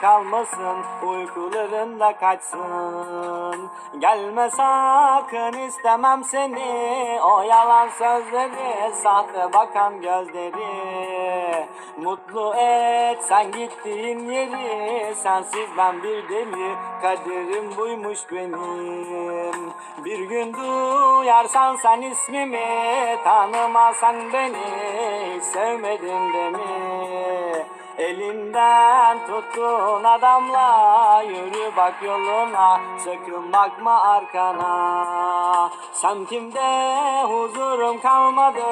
kalmasın uykularında kaçsın. Gelme sakın istemem seni. O yalan sözleri sahte bakan gözleri. Mutlu et sen gittiğin yeri. Sensiz ben bir deli kaderim buymuş benim. Bir gün duyarsan sen ismimi tanımasan beni sevmedin de mi Elinden tuttuğun adamla yürü bak yoluna sakın bakma arkana. Semtimde huzurum kalmadı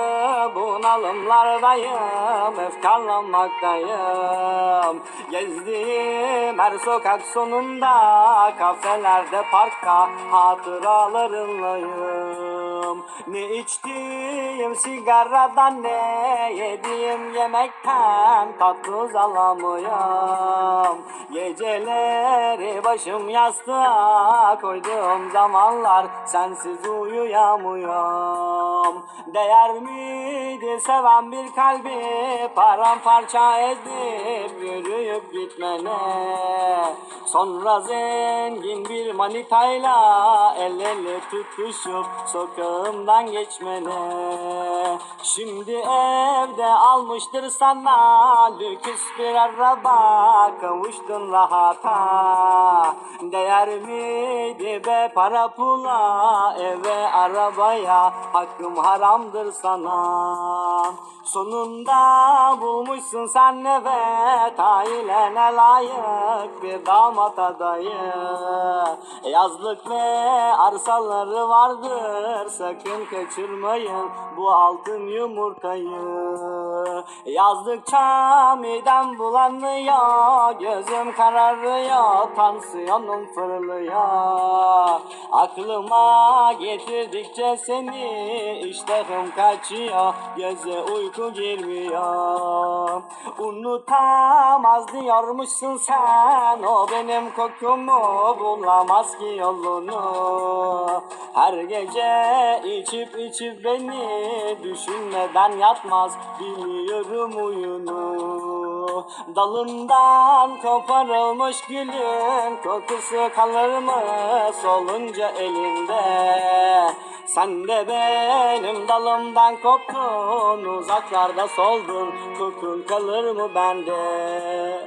bunalımlardayım efkarlanmaktayım Gezdiğim her sokak sonunda kafelerde parkta hatıralarınlayım Ne içtiğim sigaradan ne yediğim yemekten tatlı alamıyorum. Geceleri başım yastığa koyduğum zamanlar sensiz uyuyamıyorum Değer miydi? Seven bir kalbi paramparça edip yürüyüp gitmene. Sonra zengin bir manitayla el ele tutuşup sokağımdan geçmene. Şimdi evde almıştır sana lüks bir araba kavuştun rahata. Değer miydi be para pula eve arabaya hakkım haramdır sana. Sonunda bulmuşsun sen evet ailene layık bir damat adayı. Yazlık ve arsaları vardır sakın kaçırmayın bu altın yumurtayı Yazdıkça midem bulanıyor Gözüm kararıyor Tansiyonum fırlıyor. Aklıma getirdikçe seni iştahım kaçıyor Göze uyku girmiyor. Unutamaz diyormuşsun sen O benim kokumu bulamaz ki yolunu. Her gece içip içip beni Düşünmeden yatmaz biliyorum oyunu. Dalından koparılmış gülün kokusu kalır mı? Solunca elinde. Sen de benim dalımdan koptun uzaklarda soldun. Kokun kalır mı bende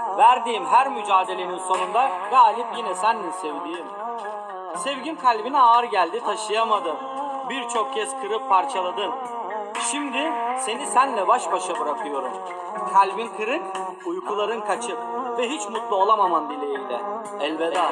verdiğim her mücadelenin sonunda galip yine sendin sevdiğim. Sevgim kalbine ağır geldi taşıyamadım. Birçok kez kırıp parçaladın. Şimdi seni senle baş başa bırakıyorum. Kalbin kırık, uykuların kaçık ve hiç mutlu olamaman dileğiyle. Elveda.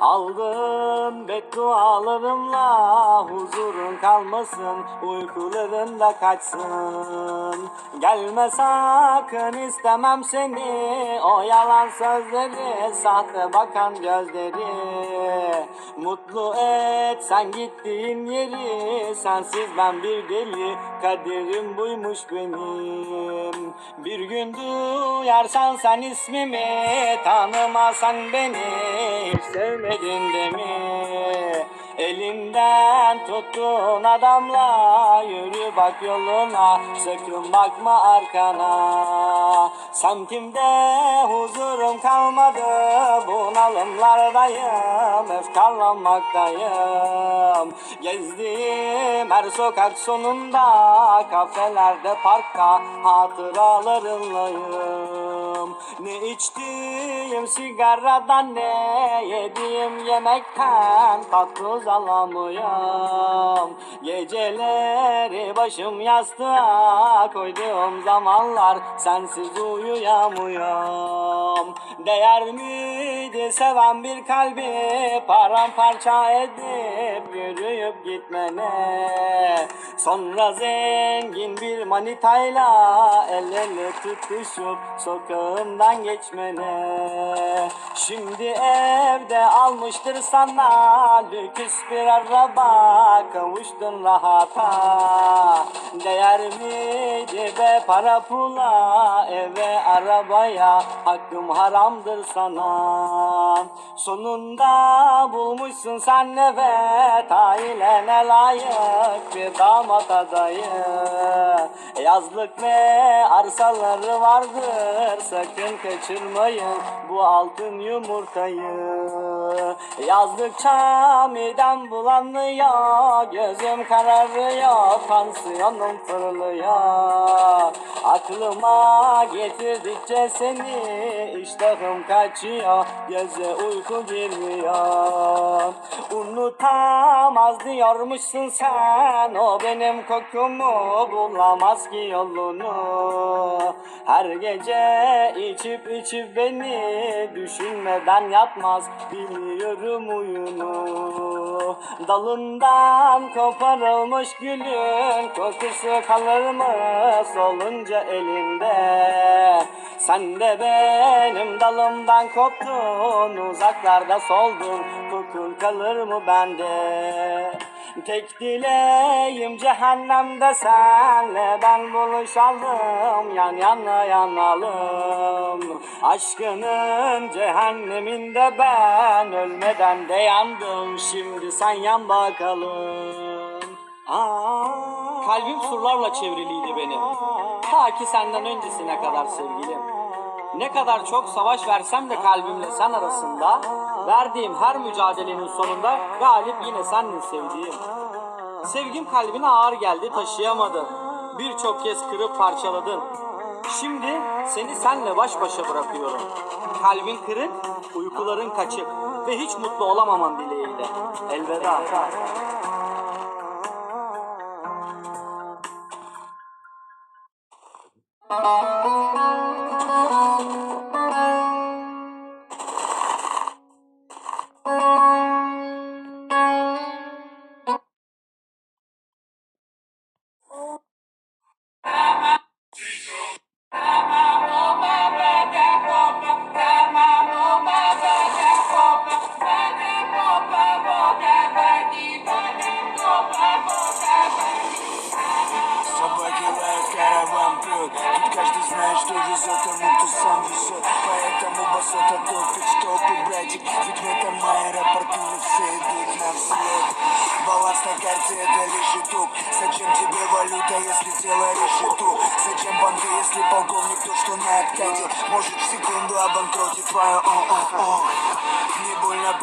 Aldın beddualarımla Huzurun kalmasın Uykuların da kaçsın. Gelme sakın istemem seni O yalan sözleri Sahte bakan gözleri. Mutlu et sen gittiğin yeri Sensiz ben bir deli Kaderim buymuş benim. Bir gün duyarsan sen ismimi Tanımasan beni Hiç sevmedin de mi Elimden tuttuğun adamla Yürü bak yoluna Sakın bakma arkana. Semtimde huzurum kalmadı Bunalımlardayım Efkarlanmaktayım. Gezdiğim her sokak sonunda Kafelerde parkta Hatıralarınlayım. Ne içtiğim sigaradan Ne yediğim yemekten Tatlı alamıyorum Geceleri başım yastığa koyduğum zamanlar Sensiz uyuyamıyorum. Değer miydi seven bir kalbi Paramparça edip yürüyüp gitmene Sonra zengin bir manitayla El ele tutuşup sokağımdan geçmene. Şimdi evde almıştır sana lüks bir araba Kavuştun rahata. Değer miydi be para pula Eve arabaya. Hakkım haramdır sana. Sonunda bulmuşsun sen evet Ailene layık bir damat adayı. Yazlık ve arsaları vardır Sakın kaçırmayın bu altın yumurtayı Yazdıkça midem bulanıyor Gözüm kararıyor Tansiyonum fırlıyor. Aklıma getirdikçe seni iştahım kaçıyor Göze uyku girmiyor Unutamaz diyormuşsun sen O benim kokumu bulamaz ki yolunu. Her gece içip içip beni Düşünmeden yatmaz biliyorum oyunu Dalından koparılmış gülün Kokusu kalır mı? Solunca elinde. Sen de benim dalımdan koptun Uzaklarda soldun. Kokun kalır mı bende Tek dileğim cehennemde senle ben buluşalım Yan yana yanalım Aşkının cehenneminde ben ölmeden de yandım Şimdi sen yan bakalım Aa, Kalbim surlarla çevriliydi benim. Ta ki senden öncesine kadar sevgilim. Ne kadar çok savaş versem de kalbimle sen arasında, verdiğim her mücadelenin sonunda galip yine sendin sevdiğim. Sevgim kalbine ağır geldi taşıyamadın. Birçok kez kırıp parçaladın. Şimdi seni senle baş başa bırakıyorum. Kalbin kırık, uykuların kaçık ve hiç mutlu olamaman dileğiyle. Elveda. Elveda. Thank.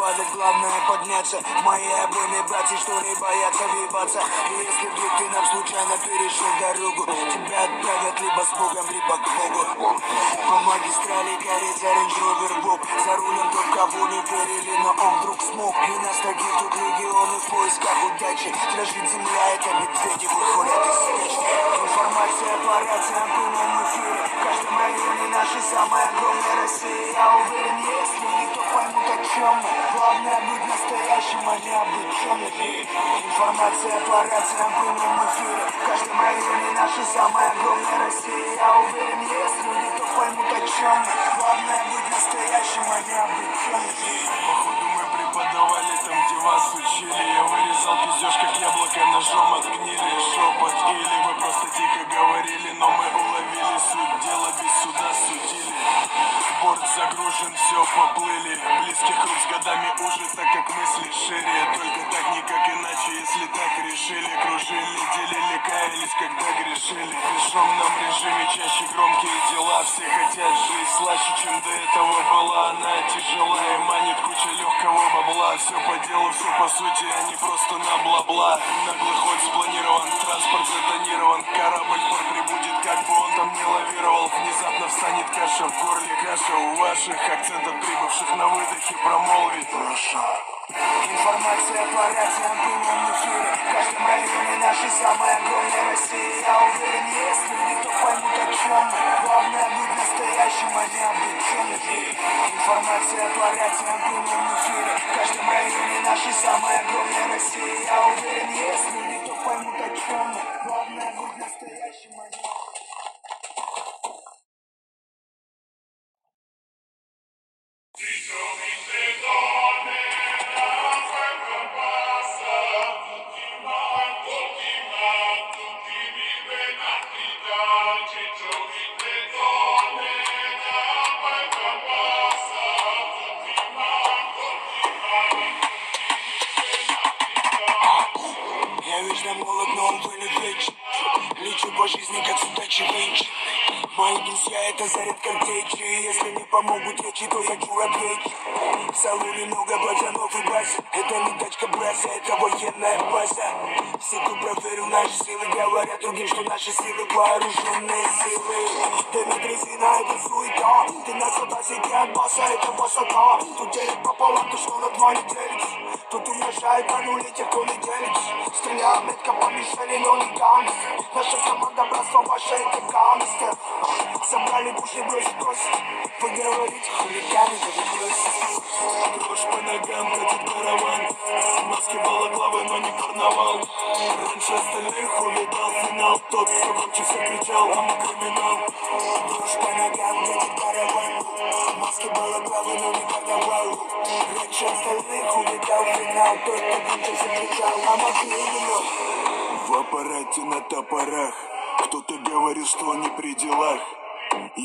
Падать, главное подняться. Мои обойны братья, что не боятся въебаться И если вдруг ты нам случайно перешел дорогу Тебя отправят либо с Богом, либо к Богу. По магистрали горит Range Rover Bob. За рулем тот, кого не верили, но он вдруг смог. И нас таких тут легионы в поисках удачи. Дрожит земля, это медведи выходят из спячки. Информация по рациям в эфире. В каждом районе нашей самой огромной России. Я уверен, есть чем? Главное быть настоящим, а не обреченным. Информация по рациям в прямом эфире. В каждом районе нашей самой огромной России. Я уверен, есть люди, кто поймут о чем. Главное быть настоящим, а не обреченным. Походу мы преподавали там, где вас учили. Я вырезал пиздеж, как яблоко ножом от гнили Шепот или вы просто тихо говорили Но мы уловили суть дела, без суда судили Борт загружен, все поплыли. Близких круг с годами уже, так как мысли шире. Только так, никак иначе, если так решили. Кружили, делили, каялись, когда грешили. В бесшумном режиме чаще громкие дела. Все хотят жить слаще, чем до этого была Она тяжела и манит куча легкого бабла. Все по делу, все по сути, а не просто на бла-бла. Наглый ход спланирован, транспорт затонирован. Корабль пор прибудет, как бы он там не лавировал. Внезапно встанет каша в горле, каша у ваших Акцентов прибывших на выдохе промолвить Прошу Информация по рациям в прямом эфире. В каждом районе нашей самой огромной России. Я уверен, есть люди, кто поймут о чем Главное быть настоящим, а не обреченным Вечно молод, но он вылет вечен Лечу по жизни, как судачий венчик Мои друзья это заряд картечи. Если не помогут речи, то я чур отвечу В салоне много пацанов и бас Это не тачка браса, это военная база Все, кто проверил наши силы Говорят другим, что наши силы вооруженные силы. Ты на резина, это суета. Ты на сотасике от баса, это высота. Тут делит пополам, то что на два не делится Тут уезжает, а ну летит, улетели Стрелял метко по мишени, но не гангстер. Наша команда бросла ваши эти гангстер. Собрали пушки, бросили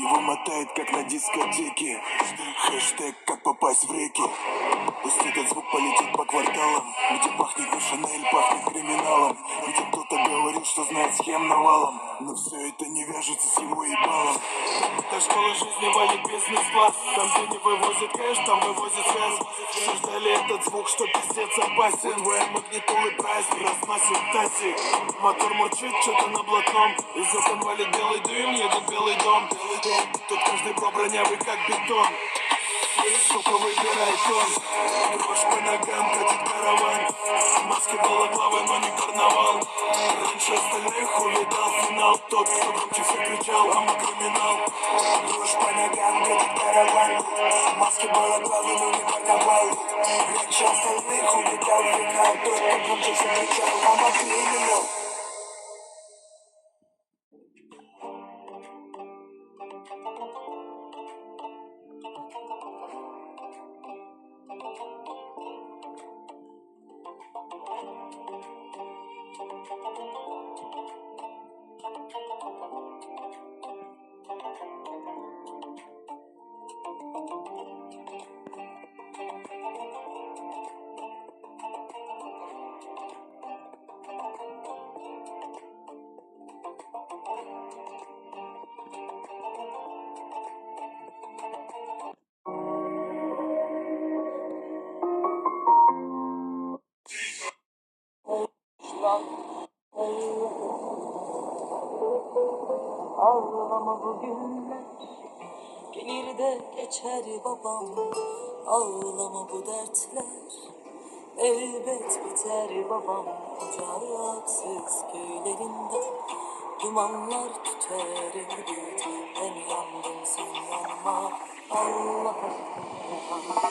Его мотает, как на дискотеке. Хэштег, как попасть в реки Пусть этот звук полетит по кварталам Где пахнет не Шанель, пахнет криминалом. Где кто-то говорит, что знает схем навалом Но все это не вяжется с его ебалом. Так школа жизни воет бизнес-класс. Там, где не вывозят кэш, там вывозят связь. Все ждали этот звук, что пиздец опасен. Твоя магнитулы прайс разносит тазик. Мотор мурчит, что-то на блатном. Из окон валит белый дым, едет белый дом. Белый дом, тут каждый про бронявый, как бетон Сука, выбирай тон Дрожь по ногам, катит караван. Маски балаклавы, но не карнавал. Раньше остальных увидал финал. Тот, кто громче всех кричал, а мы криминал. Дрожь по ногам, едет караван. Маски балаклавы, но не карнавал. Раньше остальных увидал финал. Тот, кто громче всех кричал, а мы криминал Ağlama bu günler Gelir de geçer babam. Ağlama bu dertler Elbet biter babam. Ocaksız köylerinde Dumanlar tüter elbet. Ben yandım sen yanma Allah aşkına.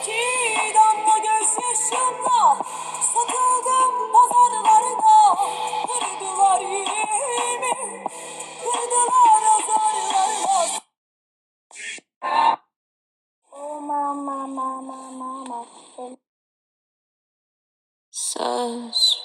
İki damla gözyaşımla Oh mama mama mama. Söz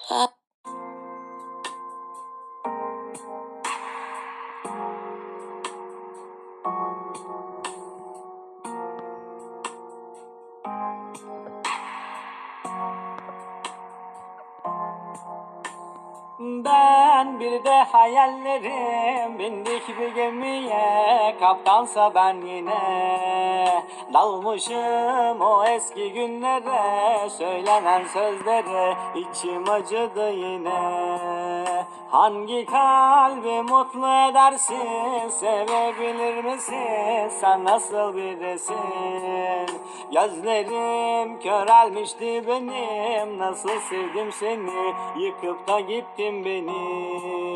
de hayallerim. Bindik bir gemiye kaptansa ben yine. Dalmışım o eski günlere söylenen sözlere. İçim acıdı yine. Hangi kalbi mutlu edersin? Sevebilir misin? Sen nasıl birisin? Gözlerim körelmişti benim. Nasıl sevdim seni? Yıkıp da gittin beni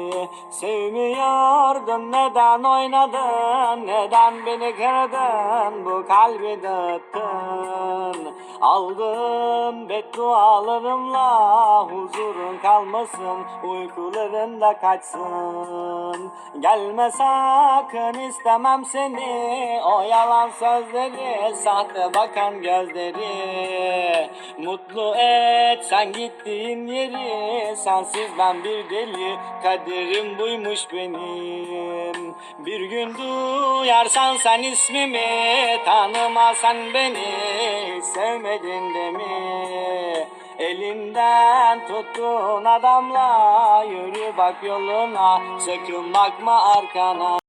sevmiyordun neden oynadın? Neden beni kırdın? Bu kalbi dağıttın. Aldın beddualarımla huzurun kalmasın uykuların da kaçsın. Gelme sakın istemem seni. O yalan sözleri sahte bakan gözleri. Mutlu et sen gittiğin yeri. Sensiz ben bir deli kaderim buymuş benim. Bir gün duyarsan sen ismimi tanımasan beni. Sevmedin de mi? Elinden tuttuğun adamla yürü bak yoluna. Sakın bakma arkana